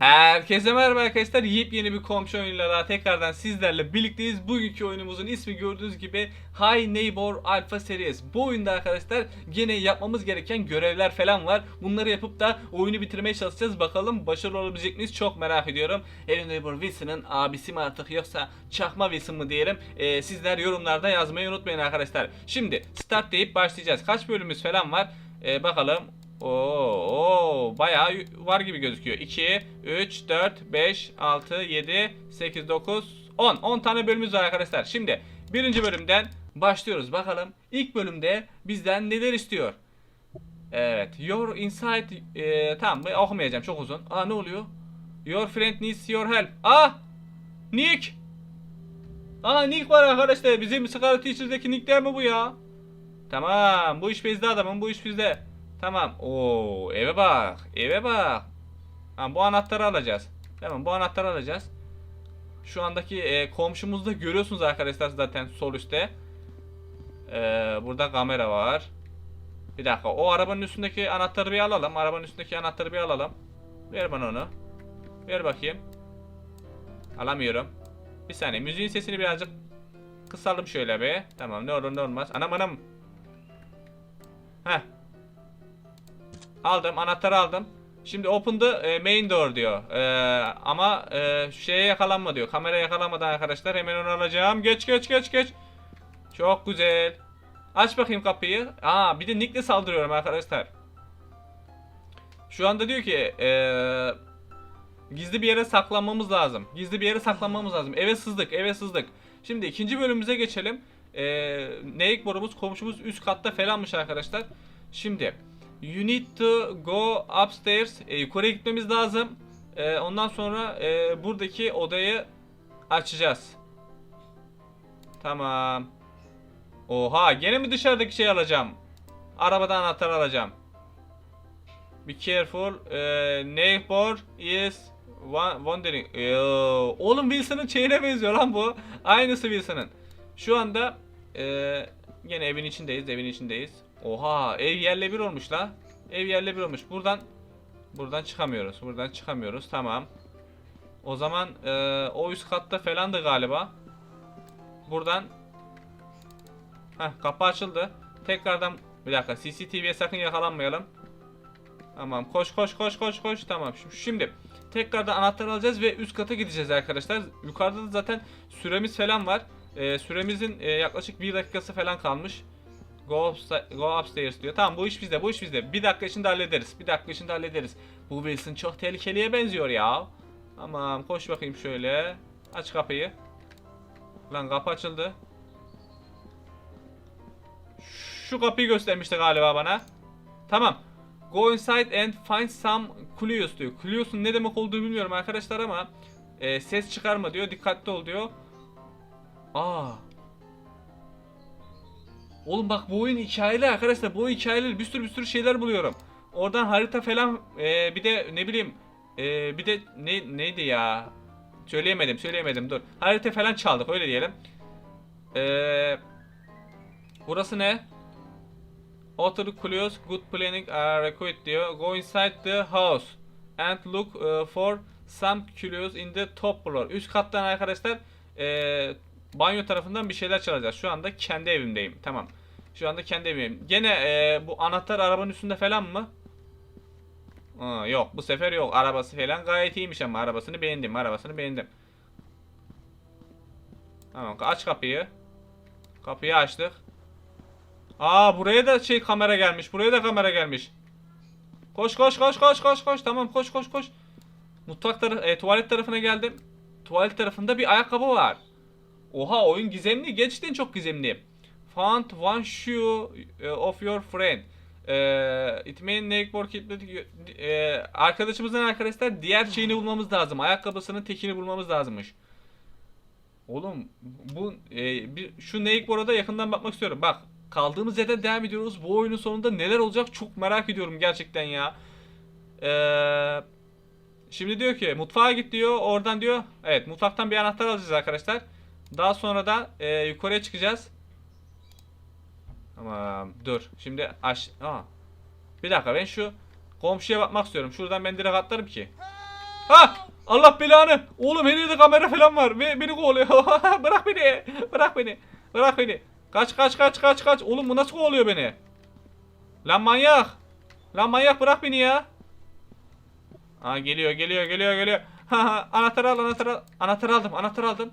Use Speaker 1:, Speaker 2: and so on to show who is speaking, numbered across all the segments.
Speaker 1: Herkese merhaba arkadaşlar. Yepyeni bir komşu oyunuyla daha tekrardan sizlerle birlikteyiz. Bugünkü oyunumuzun ismi gördüğünüz gibi High Neighbor Alpha Series. Bu oyunda arkadaşlar gene yapmamız gereken görevler falan var. Bunları yapıp da oyunu bitirmeye çalışacağız. Bakalım başarılı olabilecek miyiz? Çok merak ediyorum. Hello Neighbor Wilson'ın abisi mi artık yoksa çakma Wilson mı diyelim. Ee, sizler yorumlarda yazmayı unutmayın arkadaşlar. Şimdi start deyip başlayacağız. Kaç bölümümüz falan var? Ee, bakalım. Oo, oo, bayağı var gibi gözüküyor. 2, 3, 4, 5, 6, 7, 8, 9, 10. 10 tane bölümümüz var arkadaşlar. Şimdi birinci bölümden başlıyoruz. Bakalım ilk bölümde bizden neler istiyor? Evet. Your inside... E, tamam okumayacağım çok uzun. Aa ne oluyor? Your friend needs your help. Aa! Nick! Aa Nick var arkadaşlar. Bizim Scarlet Teacher'daki Nick değil mi bu ya? Tamam. Bu iş bizde adamım. Bu iş bizde. Tamam. Oo, eve bak. Eve bak. Tamam, bu anahtarı alacağız. Tamam, bu anahtarı alacağız. Şu andaki e, komşumuzda görüyorsunuz arkadaşlar zaten sol üstte. E, burada kamera var. Bir dakika. O arabanın üstündeki anahtarı bir alalım. Arabanın üstündeki anahtarı bir alalım. Ver bana onu. Ver bakayım. Alamıyorum. Bir saniye. Müziğin sesini birazcık kısalım şöyle be. Tamam ne olur ne olmaz. Anam anam. Heh. Aldım. Anahtarı aldım. Şimdi open the e, main door diyor. E, ama e, şeye yakalanma diyor. Kamera yakalanmadan arkadaşlar hemen onu alacağım. Geç geç geç geç. Çok güzel. Aç bakayım kapıyı. Aa bir de Nick'le saldırıyorum arkadaşlar. Şu anda diyor ki e, gizli bir yere saklanmamız lazım. Gizli bir yere saklanmamız lazım. Eve sızdık, eve sızdık. Şimdi ikinci bölümümüze geçelim. E, Neyik borumuz komşumuz üst katta falanmış arkadaşlar. Şimdi You need to go upstairs. E, yukarıya gitmemiz lazım. E, ondan sonra e, buradaki odayı açacağız. Tamam. Oha gene mi dışarıdaki şey alacağım? Arabadan anahtar alacağım. Be careful. E, neighbor is wa- wandering. Yo, Oğlum Wilson'ın şeyine benziyor lan bu. Aynısı Wilson'ın. Şu anda e, gene evin içindeyiz. Evin içindeyiz. Oha ev yerle bir olmuş la. Ev yerle bir olmuş. Buradan buradan çıkamıyoruz. Buradan çıkamıyoruz. Tamam. O zaman e, o üst katta falandı galiba. Buradan Heh kapı açıldı. Tekrardan bir dakika CCTV'ye sakın yakalanmayalım. Tamam koş koş koş koş koş tamam Şimdi- tekrardan anahtar alacağız ve üst kata gideceğiz arkadaşlar. Yukarıda da zaten süremiz falan var. E, süremizin e, yaklaşık bir dakikası falan kalmış. Go, go upstairs diyor. Tamam bu iş bizde bu iş bizde. Bir dakika içinde hallederiz. Bir dakika içinde hallederiz. Bu Wilson çok tehlikeliye benziyor ya. Tamam koş bakayım şöyle. Aç kapıyı. Lan kapı açıldı. Şu kapıyı göstermişti galiba bana. Tamam. Go inside and find some clues diyor. Clues'un ne demek olduğunu bilmiyorum arkadaşlar ama e, ses çıkarma diyor. Dikkatli ol diyor. Aa. Oğlum bak bu oyun hikayeli arkadaşlar. Bu oyun hikayeli bir sürü bir sürü şeyler buluyorum. Oradan harita falan e, bir de ne bileyim e, bir de ne neydi ya? Söyleyemedim söyleyemedim dur. Harita falan çaldık öyle diyelim. E, burası ne? Author clues, good planning are required diyor. Go inside the house and look uh, for some clues in the top floor. Üst kattan arkadaşlar e, banyo tarafından bir şeyler çalacağız. Şu anda kendi evimdeyim. Tamam. Şu anda kendi evimdeyim. Gene e, bu anahtar arabanın üstünde falan mı? Aa, yok bu sefer yok. Arabası falan gayet iyiymiş ama arabasını beğendim. Arabasını beğendim. Tamam aç kapıyı. Kapıyı açtık. Aa buraya da şey kamera gelmiş. Buraya da kamera gelmiş. Koş koş koş koş koş koş. Tamam koş koş koş. Mutfak tarafı, e, tuvalet tarafına geldim. Tuvalet tarafında bir ayakkabı var. Oha oyun gizemli. Gerçekten çok gizemli. Found one shoe e, of your friend. Ee, it may neighbor keep- e, arkadaşımızın arkadaşlar diğer şeyini bulmamız lazım. Ayakkabısının tekini bulmamız lazımmış. Oğlum bu e, bir şu Neighbor'a da yakından bakmak istiyorum. Bak kaldığımız yerden devam ediyoruz. Bu oyunun sonunda neler olacak çok merak ediyorum gerçekten ya. Eee Şimdi diyor ki mutfağa git diyor. Oradan diyor. Evet mutfaktan bir anahtar alacağız arkadaşlar. Daha sonra da e, yukarıya çıkacağız. Tamam dur. Şimdi aş... Aa. Bir dakika ben şu komşuya bakmak istiyorum. Şuradan ben direkt atlarım ki. Ha! Allah belanı. Oğlum her kamera falan var. Ve beni kovalıyor. bırak beni. Bırak beni. Bırak beni. Kaç kaç kaç kaç kaç. Oğlum bu nasıl kovalıyor beni? Lan manyak. Lan manyak bırak beni ya. Aa geliyor geliyor geliyor geliyor. Ha ha anahtarı al anahtarı al. Anahtarı aldım anahtarı aldım.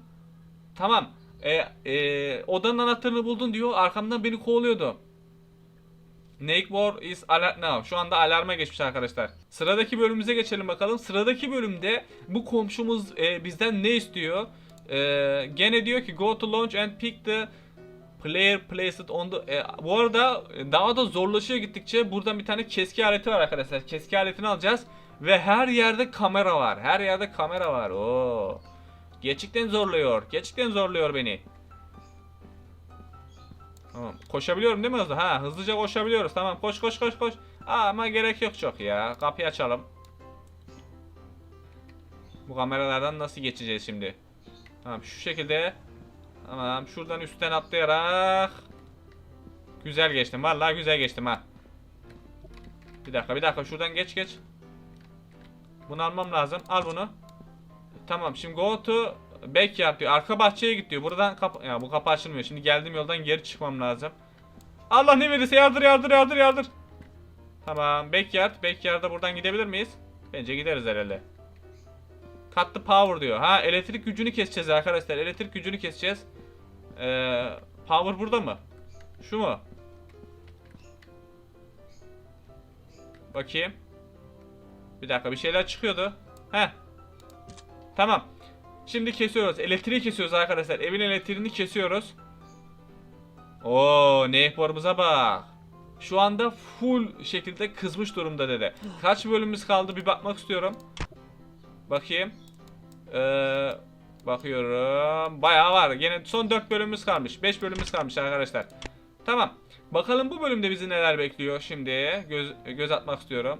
Speaker 1: Tamam. E, e, odanın anahtarını buldun diyor. Arkamdan beni kovalıyordu. Nakebor is alert now. Şu anda alarma geçmiş arkadaşlar. Sıradaki bölümümüze geçelim bakalım. Sıradaki bölümde bu komşumuz e, bizden ne istiyor? E, gene diyor ki go to launch and pick the player placed on the... E, bu arada daha da zorlaşıyor gittikçe. Buradan bir tane keski aleti var arkadaşlar. Keski aletini alacağız. Ve her yerde kamera var. Her yerde kamera var. Oo. Gerçekten zorluyor. Gerçekten zorluyor beni. Tamam. Koşabiliyorum değil mi hızlı? Ha hızlıca koşabiliyoruz. Tamam koş koş koş koş. Aa, ama gerek yok çok ya. Kapıyı açalım. Bu kameralardan nasıl geçeceğiz şimdi? Tamam şu şekilde. Tamam şuradan üstten atlayarak. Güzel geçtim. Vallahi güzel geçtim ha. Bir dakika bir dakika şuradan geç geç. Bunu almam lazım. Al bunu. Tamam şimdi go to backyard diyor. Arka bahçeye git diyor. Buradan kapı ya bu kapı açılmıyor. Şimdi geldiğim yoldan geri çıkmam lazım. Allah ne verirse yardır yardır yardır yardır. Tamam backyard. Backyard'a buradan gidebilir miyiz? Bence gideriz herhalde. The power diyor. Ha elektrik gücünü keseceğiz arkadaşlar. Elektrik gücünü keseceğiz. Ee, power burada mı? Şu mu? Bakayım. Bir dakika bir şeyler çıkıyordu. Heh. Tamam. Şimdi kesiyoruz. Elektriği kesiyoruz arkadaşlar. Evin elektriğini kesiyoruz. Oo, nehborumuza bak. Şu anda full şekilde kızmış durumda dede. Kaç bölümümüz kaldı bir bakmak istiyorum. Bakayım. Ee, bakıyorum. Bayağı var. Yine son 4 bölümümüz kalmış. 5 bölümümüz kalmış arkadaşlar. Tamam. Bakalım bu bölümde bizi neler bekliyor şimdi. Göz, göz atmak istiyorum.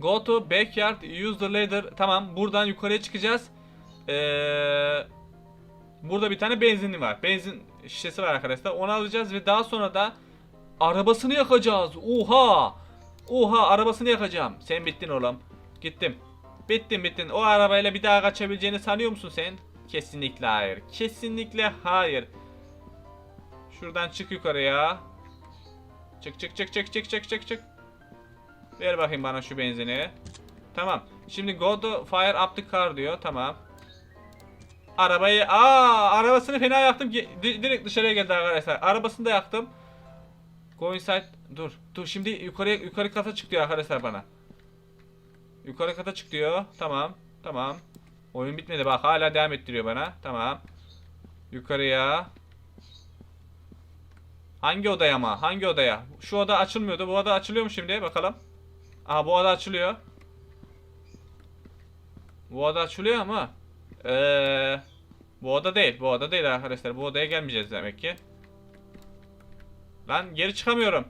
Speaker 1: Go to backyard, use the ladder. Tamam buradan yukarıya çıkacağız. Ee, burada bir tane benzinli var. Benzin şişesi var arkadaşlar. Onu alacağız ve daha sonra da arabasını yakacağız. Oha! Oha arabasını yakacağım. Sen bittin oğlum. Gittim. Bittin bittin. O arabayla bir daha kaçabileceğini sanıyor musun sen? Kesinlikle hayır. Kesinlikle hayır. Şuradan çık yukarıya. Çık çık çık çık çık çık çık çık. Ver bakayım bana şu benzini. Tamam. Şimdi go to fire up the car diyor. Tamam. Arabayı aa arabasını fena yaktım. Direkt dışarıya geldi arkadaşlar. Arabasını da yaktım. Go inside. Dur. Dur şimdi yukarıya yukarı kata çık diyor arkadaşlar bana. Yukarı kata çık diyor. Tamam. Tamam. Oyun bitmedi bak hala devam ettiriyor bana. Tamam. Yukarıya. Hangi odaya ama? Hangi odaya? Şu oda açılmıyordu. Bu oda açılıyor mu şimdi? Bakalım. Aha bu oda açılıyor. Bu oda açılıyor ama. Eee bu oda değil. Bu oda değil arkadaşlar. Bu odaya gelmeyeceğiz demek ki. Lan geri çıkamıyorum.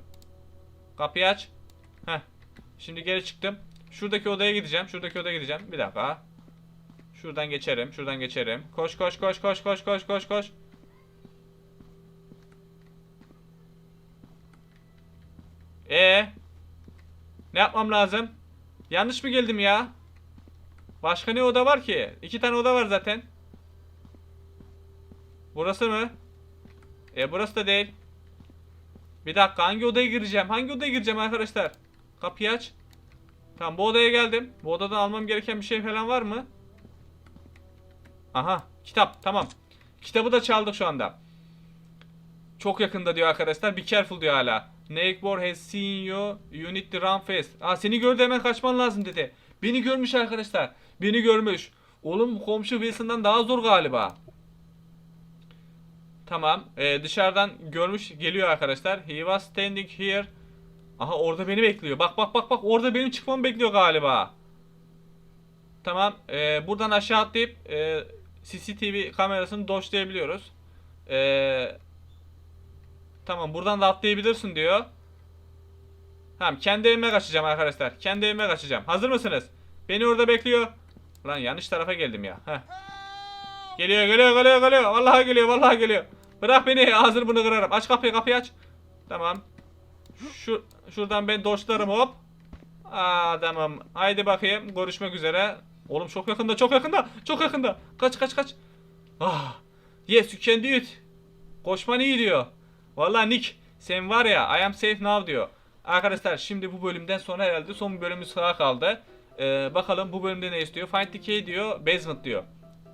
Speaker 1: Kapıyı aç. Heh. Şimdi geri çıktım. Şuradaki odaya gideceğim. Şuradaki odaya gideceğim. Bir dakika. Şuradan geçerim. Şuradan geçerim. Koş koş koş koş koş koş koş koş. E Ne yapmam lazım? Yanlış mı geldim ya? Başka ne oda var ki? İki tane oda var zaten. Burası mı? E burası da değil. Bir dakika hangi odaya gireceğim? Hangi odaya gireceğim arkadaşlar? Kapıyı aç. Tamam bu odaya geldim. Bu odadan almam gereken bir şey falan var mı? Aha kitap tamam. Kitabı da çaldık şu anda. Çok yakında diyor arkadaşlar. Be careful diyor hala. Nakebor has seen you. You need to run fast. Aa seni gördü hemen kaçman lazım dedi. Beni görmüş arkadaşlar. Beni görmüş. Oğlum komşu Wilson'dan daha zor galiba. Tamam. Ee, dışarıdan görmüş geliyor arkadaşlar. He was standing here. Aha orada beni bekliyor. Bak bak bak bak orada benim çıkmamı bekliyor galiba. Tamam. ee, buradan aşağı atlayıp ee, CCTV kamerasını doşlayabiliyoruz. Eee Tamam buradan da atlayabilirsin diyor. Tamam kendi evime kaçacağım arkadaşlar. Kendi evime kaçacağım. Hazır mısınız? Beni orada bekliyor. Lan yanlış tarafa geldim ya. Heh. Geliyor geliyor geliyor geliyor. Vallahi geliyor vallahi geliyor. Bırak beni ağzını bunu kırarım. Aç kapıyı kapıyı aç. Tamam. Şu şuradan ben doşlarım hop. Adamım. Haydi bakayım. Görüşmek üzere. Oğlum çok yakında, çok yakında, çok yakında. Kaç, kaç, kaç. Ah. Yes, you can do it. Koşman iyi diyor. Vallahi Nick, sen var ya, I am safe now diyor. Arkadaşlar şimdi bu bölümden sonra herhalde son bölümümüz sağ kaldı. Ee, bakalım bu bölümde ne istiyor? Find the key diyor, basement diyor.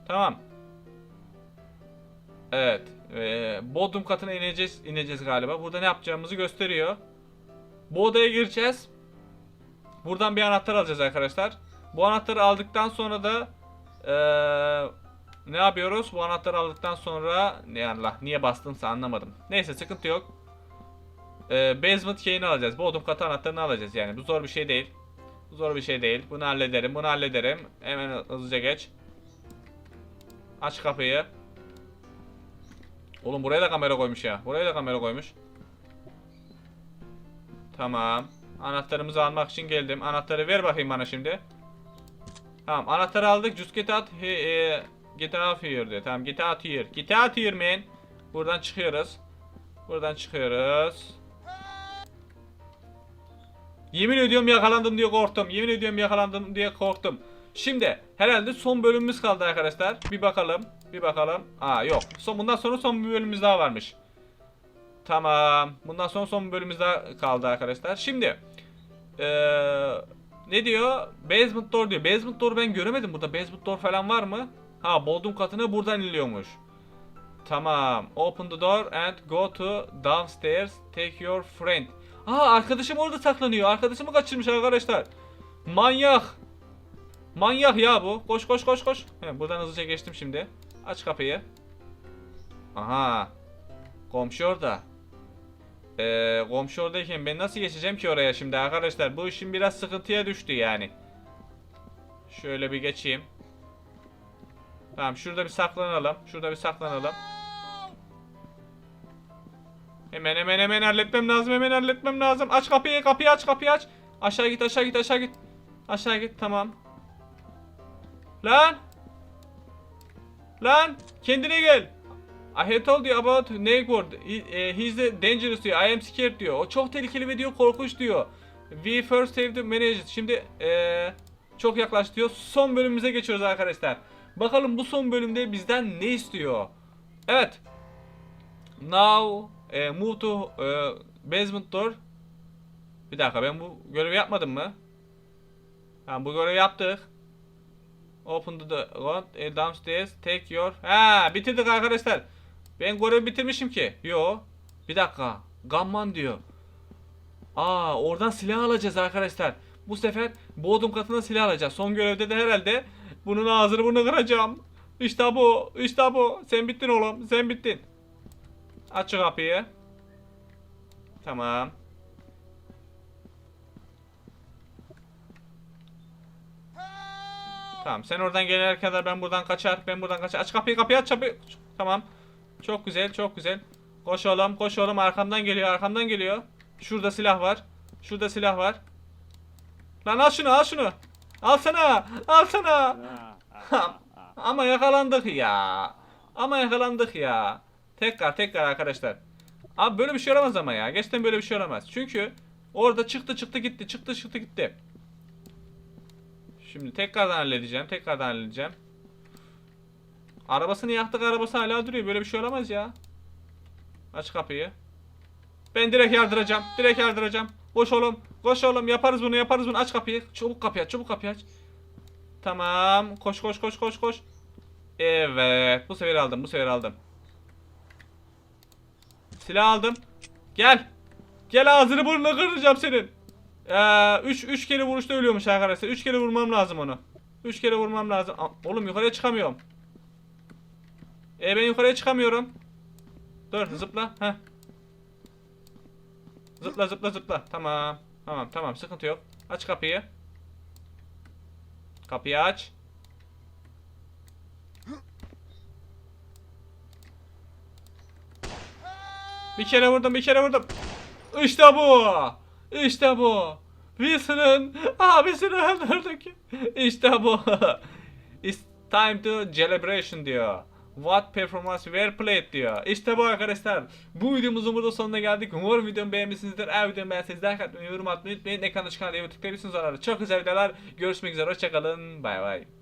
Speaker 1: Tamam. Evet. Ee, Bodrum katına ineceğiz, ineceğiz galiba. Burada ne yapacağımızı gösteriyor. Bu odaya gireceğiz. Buradan bir anahtar alacağız arkadaşlar. Bu anahtarı aldıktan sonra da eee, ne yapıyoruz? Bu anahtarı aldıktan sonra ne Allah niye bastımsa anlamadım. Neyse sıkıntı yok. Eee, basement key'ini alacağız. Bodrum katı anahtarını alacağız yani. Bu zor bir şey değil. Bu zor bir şey değil. Bunu hallederim. Bunu hallederim. Hemen hızlıca geç. Aç kapıyı. Oğlum buraya da kamera koymuş ya. Buraya da kamera koymuş. Tamam. Anahtarımızı almak için geldim. Anahtarı ver bakayım bana şimdi. Tamam anahtarı aldık. Get out, he, e, get out here diyor. Tamam get out here. Get out here man. Buradan çıkıyoruz. Buradan çıkıyoruz. Yemin ediyorum yakalandım diye korktum. Yemin ediyorum yakalandım diye korktum. Şimdi herhalde son bölümümüz kaldı arkadaşlar. Bir bakalım. Bir bakalım. Aa yok. Son bundan sonra son bir bölümümüz daha varmış. Tamam. Bundan sonra son bir bölümümüz daha kaldı arkadaşlar. Şimdi eee, ne diyor? Basement door diyor. Basement door ben göremedim burada. Basement door falan var mı? Ha bodrum katına buradan iniliyormuş. Tamam. Open the door and go to downstairs. Take your friend. Aa arkadaşım orada saklanıyor. Arkadaşımı kaçırmış arkadaşlar. Manyak. Manyak ya bu. Koş koş koş koş. He, buradan hızlıca geçtim şimdi. Aç kapıyı. Aha. Komşu orada. Ee, komşu oradayken ben nasıl geçeceğim ki oraya şimdi arkadaşlar? Bu işin biraz sıkıntıya düştü yani. Şöyle bir geçeyim. Tamam şurada bir saklanalım. Şurada bir saklanalım. Hemen hemen hemen halletmem lazım. Hemen halletmem lazım. Aç kapıyı kapıyı aç kapıyı aç. Aşağı git aşağı git aşağı git. Aşağı git tamam. Lan. Lan kendine gel. I had told you about Neighbor. Eh, he's dangerous diyor. I am scared diyor. O çok tehlikeli ve diyor korkunç diyor. We first save the manager. Şimdi eee, çok yaklaş diyor. Son bölümümüze geçiyoruz arkadaşlar. Bakalım bu son bölümde bizden ne istiyor? Evet. Now eh, move to eh, basement door. Bir dakika ben bu görevi yapmadım mı? Tamam bu görevi yaptık. Open the door, eh, downstairs, take your... Ha bitirdik arkadaşlar. Ben görevi bitirmişim ki. Yo. Bir dakika. Gamman diyor. Aa oradan silah alacağız arkadaşlar. Bu sefer bodrum katına silah alacağız. Son görevde de herhalde bunun ağzını bunu kıracağım. İşte bu. işte bu. Sen bittin oğlum. Sen bittin. Aç kapıyı. Tamam. Tamam sen oradan gelene kadar ben buradan kaçar. Ben buradan kaçar. Aç kapıyı kapıyı aç kapıyı. Tamam. Çok güzel çok güzel. Koş oğlum koş oğlum arkamdan geliyor arkamdan geliyor. Şurada silah var. Şurada silah var. Lan al şunu al şunu. Al sana. Al sana. Ama yakalandık ya. Ama yakalandık ya. Tekrar tekrar arkadaşlar. Abi böyle bir şey olamaz ama ya. Gerçekten böyle bir şey olamaz. Çünkü orada çıktı çıktı gitti. Çıktı çıktı gitti. Şimdi tekrardan halledeceğim. Tekrardan halledeceğim. Arabasını yaktık arabası hala duruyor. Böyle bir şey olamaz ya. Aç kapıyı. Ben direkt yardıracağım. Direkt yardıracağım. Koş oğlum. Koş oğlum. Yaparız bunu yaparız bunu. Aç kapıyı. Çabuk kapıyı aç. Çabuk kapıyı aç. Tamam. Koş koş koş koş koş. Evet. Bu sefer aldım. Bu sefer aldım. Silah aldım. Gel. Gel ağzını burnunu kıracağım senin. 3 3 kere vuruşta ölüyormuş arkadaşlar. 3 kere vurmam lazım onu. 3 kere vurmam lazım. Oğlum yukarıya çıkamıyorum. E ben yukarıya çıkamıyorum. Dur zıpla. Heh. Zıpla zıpla zıpla. Tamam. Tamam tamam sıkıntı yok. Aç kapıyı. Kapıyı aç. Bir kere vurdum bir kere vurdum. İşte bu. İşte bu. Wilson'ın abisini öldürdük. İşte bu. It's time to celebration diyor. What performance were played diyor. İşte bu arkadaşlar. Bu videomuzun burada sonuna geldik. Umarım videomu beğenmişsinizdir. Eğer videomu beğenseniz like atmayı, yorum atmayı unutmayın. Ekranda çıkan diye tıklayabilirsiniz oralarda. Çok güzel videolar. Görüşmek üzere. Hoşçakalın. Bay bay.